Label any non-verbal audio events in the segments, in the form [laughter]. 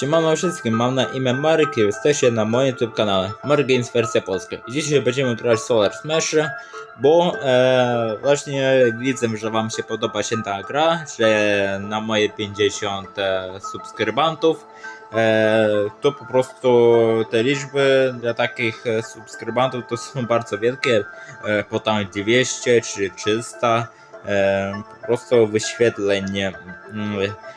Siemano wszystkim, mam na imię Marek i jesteście na moim YouTube kanale Mark Games wersja polska. Dzisiaj będziemy grać Solar Smash, bo e, właśnie widzę, że wam się podoba się ta gra, że na moje 50 e, subskrybantów e, to po prostu te liczby dla takich e, subskrybantów to są bardzo wielkie, e, po tam 200 czy 300 e, po prostu wyświetleń mm, e,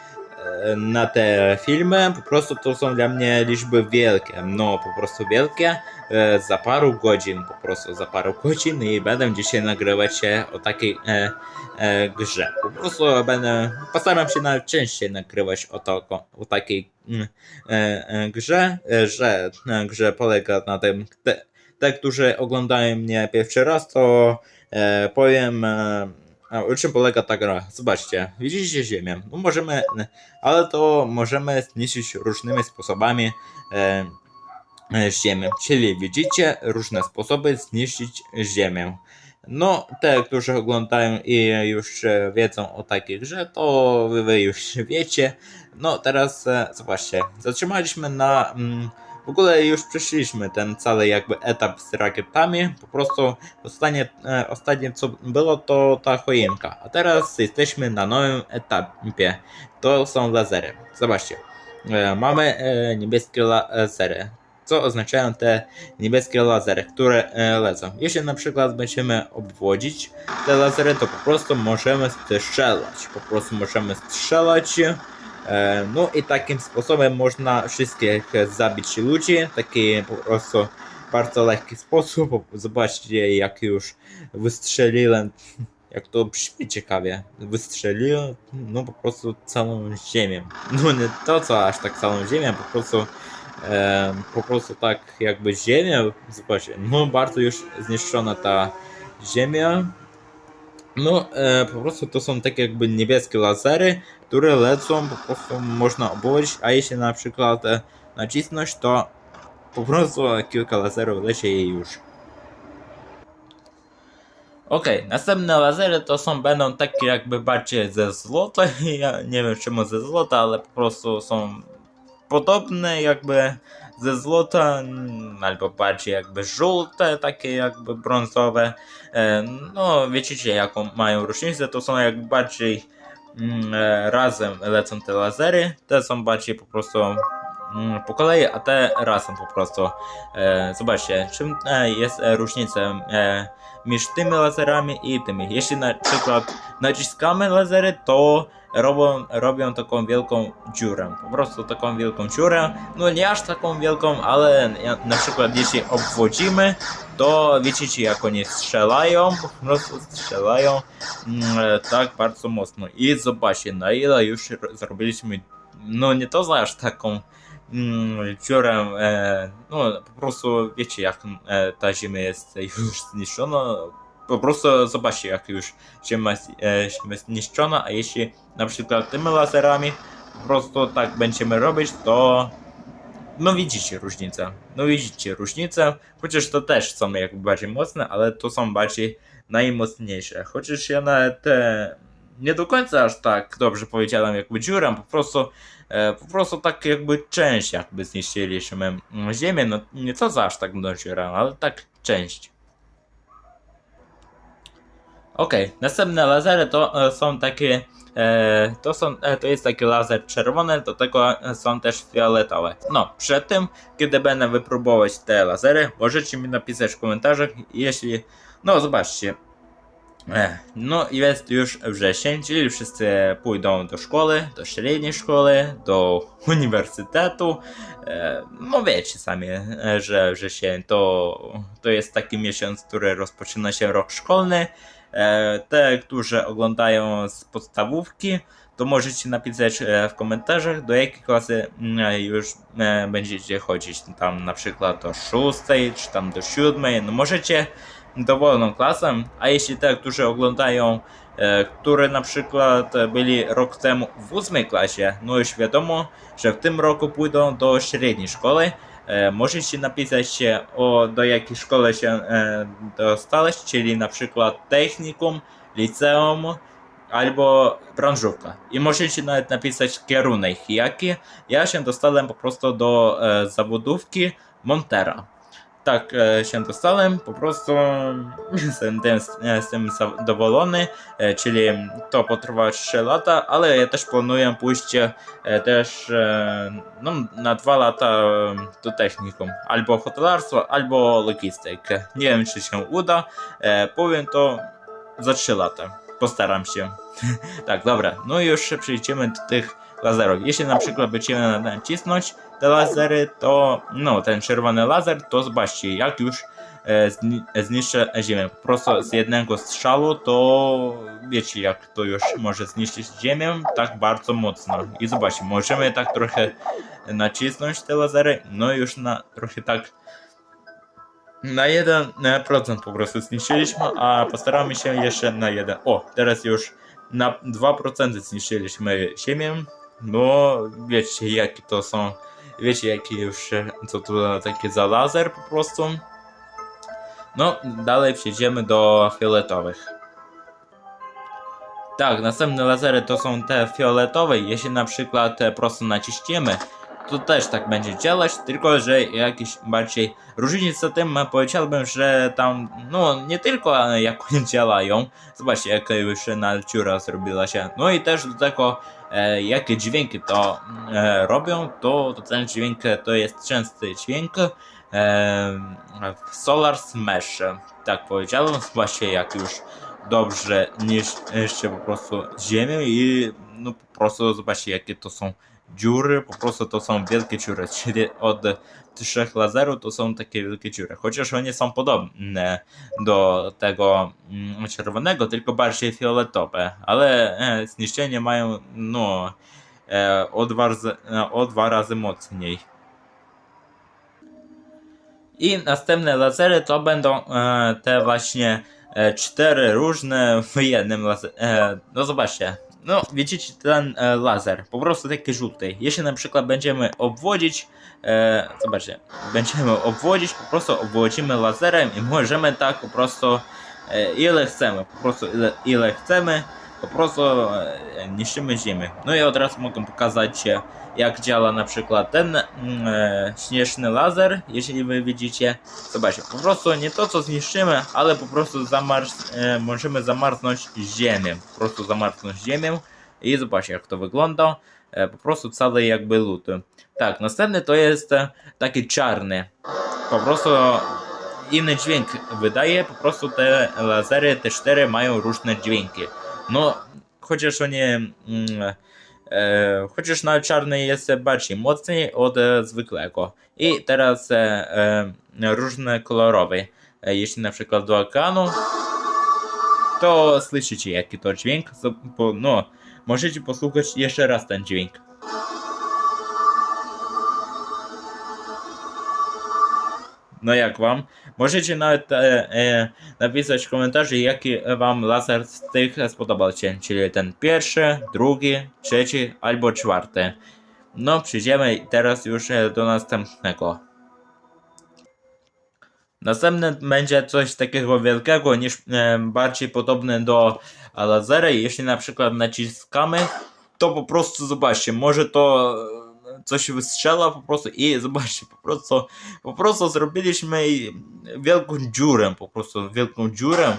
na te filmy, po prostu to są dla mnie liczby wielkie, no po prostu wielkie, e, za paru godzin, po prostu za paru godzin i będę dzisiaj nagrywać się o takiej e, e, grze. Po prostu będę, postaram się nawet częściej nagrywać o, to, o takiej mm, e, e, grze, e, że grze polega na tym, te, te, którzy oglądają mnie pierwszy raz, to powiem a, o czym polega ta gra? Zobaczcie, widzicie ziemię. No możemy, ale to możemy zniszczyć różnymi sposobami e, e, ziemię. Czyli widzicie różne sposoby zniszczyć ziemię. No, te, którzy oglądają i już wiedzą o takiej grze, to wy, wy już wiecie. No, teraz e, zobaczcie, zatrzymaliśmy na. Mm, w ogóle już przeszliśmy ten cały jakby etap z rakietami. Po prostu ostatnie, e, ostatnie co było to ta choinka. A teraz jesteśmy na nowym etapie. To są lasery. Zobaczcie. E, mamy e, niebieskie lasery. Co oznaczają te niebieskie lasery, które e, lecą. Jeśli na przykład będziemy obwodzić te lasery, to po prostu możemy strzelać. Po prostu możemy strzelać. E, No i takim sposobem można wszystkich zabić ludzi. Taki po prostu bardzo lekki sposób. Zobaczcie jak już wystrzeliłem. Jak to brzmi ciekawie. Wystrzeliłem no po prostu całą ziemię. No nie to co aż tak całą ziemię, po prostu e, po prostu tak jakby ziemię. Zobaczcie, no bardzo już zniszczona ta ziemia. No, e, po prostu to są takie jakby niebieskie lasery, które lecą, po prostu można obłożyć, a jeśli na przykład e, nacisnąć, to po prostu kilka laserów leci już. Okej, następne lasery to są będą takie jakby bardziej ze złota, [laughs] ja nie wiem czemu ze złota, ale po prostu są podobne jakby ze złota, mm, albo bardziej jakby żółte, takie jakby brązowe. E, No, wiecie jaką mają różnicę, to są jakby bardziej mm, e, razem lecą te lasery, te są bardziej po prostu mm, po kolei, a te razem po prostu. E, Zobaczcie, czym jest różnica między tymi laserami i tymi. Jeśli na przykład naciskamy lasery, to robią, robią taką wielką dziurę. Po prostu taką wielką dziurę. No nie aż taką wielką, ale na przykład jeśli obwodzimy, to widzicie jak oni strzelają, po prostu strzelają mm, e, tak bardzo mocno. I zobaczcie na ile już ro- zrobiliśmy, no nie to za aż taką mm, dziurę, e, no po prostu wiecie jak e, ta ziemia jest już zniszczona. Po prostu zobaczcie jak już ziemia, jest- zniszczona, a jeśli na przykład tymi laserami po prostu tak będziemy robić, to no widzicie różnicę. No widzicie różnicę, chociaż to też są jakby bardziej mocne, ale to są bardziej najmocniejsze. Chociaż ja nawet e, nie do końca aż tak dobrze powiedziałem jakby dziurę, po prostu e, po prostu tak jakby część jakby zniszczyliśmy ziemię, no nie co za aż tak do dziurę, ale tak część. Okej, następne lasery to e, są takie, e, to, są, e, to jest taki laser czerwony, do tego są też fioletowe. No, przed tym, kiedy będę wypróbować te lasery, możecie mi napisać w komentarzach, jeśli, no zobaczcie, no jest już wrzesień, czyli wszyscy pójdą do szkoły, do średniej szkoły, do [laughs] uniwersytetu, no wiecie sami, że wrzesień to, to jest taki miesiąc, który rozpoczyna się rok szkolny, Te, którzy oglądają z podstawówki, to możecie napisać e, w komentarzach, do jakiej klasy mm, już e, będziecie chodzić. Tam na przykład do szóstej, czy tam do siódmej. No możecie dowolną klasę, a jeśli te, którzy oglądają, e, które na przykład byli rok temu w ósmej klasie, no już wiadomo, że w tym roku pójdą do średniej szkoły, E, Możecie napisać o do jakiej szkoły się e, dostałeś, czyli na przykład technikum, liceum, albo branżówka. I możecie nawet napisać kierunek jaki. Ja się dostałem po prostu do e, zawodówki Montera. Tak e, się dostałem, po prostu [laughs] jestem jestem zadowolony, e, czyli to potrwa 3 lata, ale ja też planuję pójść e, też no, na 2 lata do technikum, albo hotelarstwo, albo logistykę. Nie wiem czy się uda, powiem to za 3 lata. Postaram się. [laughs] tak, dobra, no i już przejdziemy do tych lazerów. Jeśli na przykład będziemy nacisnąć te lasery, to no, ten czerwony laser, to zobaczcie, jak już e, zni zniszczę ziemię. Po prostu z jednego strzału, to wiecie, jak to już może zniszczyć ziemię, tak bardzo mocno. I zobaczcie, możemy tak trochę nacisnąć te lasery, no już na trochę tak na 1% po prostu zniszczyliśmy, a postaramy się jeszcze na 1. O, teraz już na 2% zniszczyliśmy ziemię. No, wiecie, jakie to są. Wiecie, jakie już. Co to takie za laser po prostu. No, dalej przejdziemy do fioletowych. Tak, następne lasery to są te fioletowe. Jeśli na przykład e, prosto naciśniemy, to też tak będzie działać, tylko że jakieś bardziej różnica tym e, powiedziałbym, że tam no nie tylko e, jak [laughs] działają, zobaczcie jaka już natura zrobiła się, no i też do tego jakie dźwięki to e, robią, to, to ten dźwięk to jest częsty dźwięk e, w Solar Smash, tak powiedziałem, [laughs] zobaczcie jak już dobrze niszczy po prostu ziemię i no po prostu zobaczcie jakie to są dziury, po prostu to są wielkie dziury, [laughs] czyli od trzech laserów to są takie wielkie dziury, chociaż one są podobne do tego mm, czerwonego, tylko bardziej fioletowe, ale e, zniszczenie mają no e, o, dwa razy, e, o dwa razy mocniej. I następne lasery to będą te właśnie cztery różne w jednym laserze. No zobaczcie, no, widzicie ten e, laser, po prostu taki żółty. Jeśli na przykład będziemy obwodzić, e, zobaczcie, będziemy obwodzić, po prostu obwodzimy laserem i możemy tak po prostu e, ile chcemy, po prostu ile, ile chcemy, po prostu e, niszczymy ziemię. No i od razu mogę pokazać jak działa na przykład ten mm, e, śnieżny laser, jeśli wy widzicie. Zobaczcie, po prostu nie to co zniszczymy, ale po prostu zamarz, e, możemy zamarznąć ziemię. Po prostu zamarznąć ziemię i zobaczcie jak to wygląda. E, po prostu cały jakby lód. Tak, następny to jest e, taki czarny. Po prostu inny dźwięk wydaje, po prostu te lasery, te cztery mają różne dźwięki. No, chociaż oni mm, E, chociaż na czarny jest bardziej mocniej od e, zwykłego. I teraz e, różne kolorowe. Jeśli na przykład do ekranu, to słyszycie jaki to dźwięk. No, możecie posłuchać jeszcze raz ten dźwięk. No jak wam? Możecie nawet e, e, napisać w komentarzu, jaki wam laser z tych spodobał się, czyli ten pierwszy, drugi, trzeci albo czwarty. No, przejdziemy teraz już do następnego. Następny będzie coś takiego wielkiego, niż e, bardziej podobne do lasera. Jeśli na przykład naciskamy, to po prostu zobaczcie, może to coś wystrzela po prostu i zobaczcie, po prostu, po prostu zrobiliśmy wielką dziurę, po prostu wielką dziurę.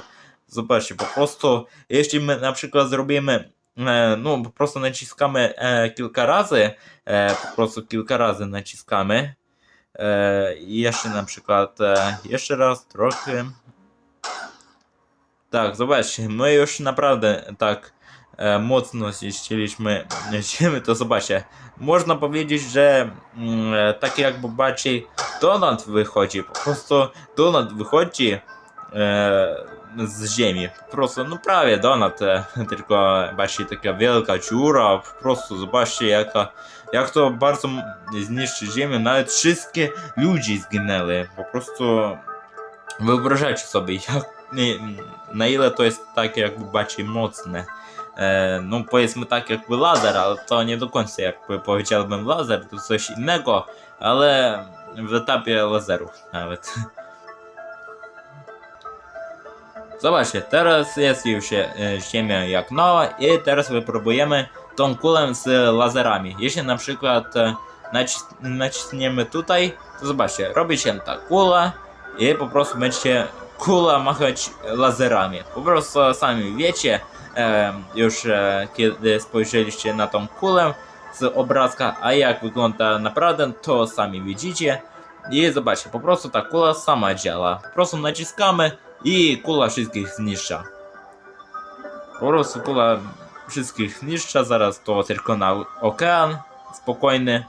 Zobaczcie, po prostu jeśli my na przykład zrobimy e, no po prostu naciskamy e, kilka razy, e, po prostu kilka razy naciskamy e, jeszcze na przykład e, jeszcze raz trochę tak, zobaczcie, my już naprawdę tak mocno zniszczyliśmy. [laughs] Ziemię, to zobaczcie, można powiedzieć, że mm, e, tak jakby bardziej Donald wychodzi, po prostu Donald wychodzi e, z ziemi, po prostu, no prawie Donald, e, [laughs] tylko bardziej taka wielka dziura, po prostu zobaczcie jaka, jak to bardzo zniszczy ziemię, nawet wszystkie ludzi zginęły, po prostu wyobrażacie sobie, jak, na ile to jest takie jakby bardziej mocne. E, no powiedzmy tak jakby laser, ale to nie do końca jakby powiedziałbym laser, to coś innego, ale w etapie laserów nawet. [laughs] Zobaczcie, teraz jest już e, ziemia jak nowa i teraz wypróbujemy tą kulę z laserami. Jeśli na przykład e, nacis naciśniemy tutaj, to zobaczcie, robi się ta kula i po prostu będziecie kula machać laserami. Po prostu sami wiecie, e, już e, kiedy spojrzeliście na tą kulę z obrazka, a jak wygląda naprawdę, to sami widzicie. I zobaczcie, po prostu ta kula sama działa. Po prostu naciskamy i kula wszystkich zniszcza. Po prostu kula wszystkich zniszcza, zaraz to tylko na okean spokojny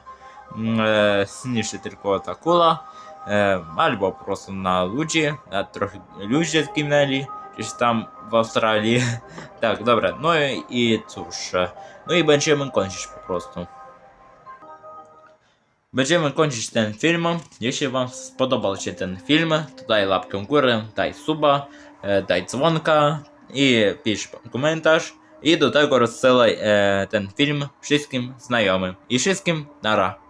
mm, e, zniszczy tylko ta kula. E, albo po prostu na ludzi, a trochę ludzie zginęli gdzieś tam w Australii. [laughs] tak, dobra, no i, i cóż, e, no i będziemy kończyć po prostu. Będziemy kończyć ten film. Jeśli Wam spodobał się ten film, to daj łapkę w górę, daj suba, e, daj dzwonka i pisz komentarz. I do tego rozsyłaj e, ten film wszystkim znajomym i wszystkim nara.